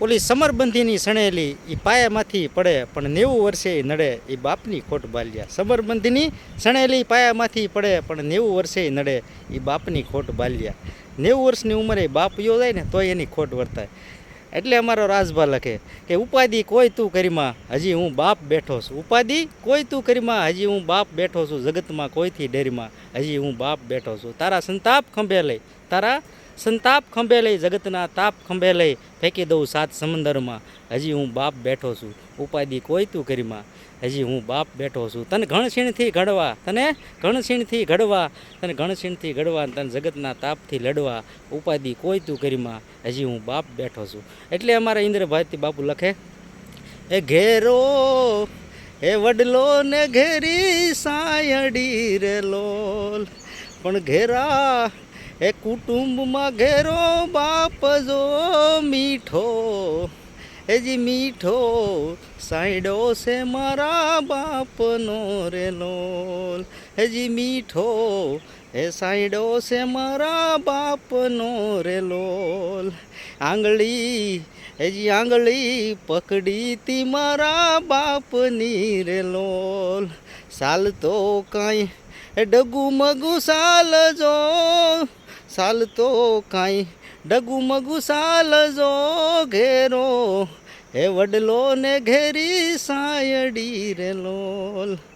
ઓલી સમરબંધીની સણેલી એ પાયામાંથી પડે, પણ નેવું વર્ષે નડે એ બાપની ખોટ બાલ્યા. સમરબંધીની સણેલી પાયામાંથી પડે, પણ નેવું વર્ષે નડે એ બાપની ખોટ બાલ્યા. નેવું વર્ષની ઉંમરે બાપ યો જાય ને તોય એની ખોટ વર્તાય. એટલે અમારો રાજભા લખે કે, ઉપાધિ કોઈ તું કરીમાં હજી હું બાપ બેઠો છું. ઉપાધિ કોઈ તું કરીમાં હજી હું બાપ બેઠો છું. જગતમાં કોઈથી ડેરીમાં હજી હું બાપ બેઠો છું. તારા સંતાપ ખંભે લઈ, તારા સંતાપ ખંભે લઈ જગતના તાપ ખંભે લઈ ફેંકી દઉં સાત સમંદરમાં. હજી હું બાપ બેઠો છું, ઉપાધિ કોઈ તું કરીમાં હજી હું બાપ બેઠો છું, તને ઘણસીણથી ઘડવા, તને ઘણસીણથી ઘડવા, તને ઘણસીણથી ઘડવા, તને જગતના તાપથી લડવા, ઉપાધિ કોઈ તું કરીમાં હજી હું બાપ બેઠો છું. એટલે અમારા ઇન્દ્રભારતી બાપુ લખે એ ઘેરો એ વડલો ને ઘેરી સાયડી રે લોલ. પણ ઘેરા એ કુટુંબમાં ઘેરો બાપ જો મીઠો એજી મીઠો સાઈડો છે મારા બાપનો રે લોલ હજી મીઠો, એ સાઈડો છે મારા બાપનો રે લોલ આંગળી હજી આંગળી પકડી તી મારા બાપની રે લોલ ચાલતો કાંઈ એ ડગુ મગુ સાલજો ચાલતો કાંઈ ડગુ મગુ સાલજો ઘેરો. એ વડલો ને ઘેરી સાયડી રે લોલ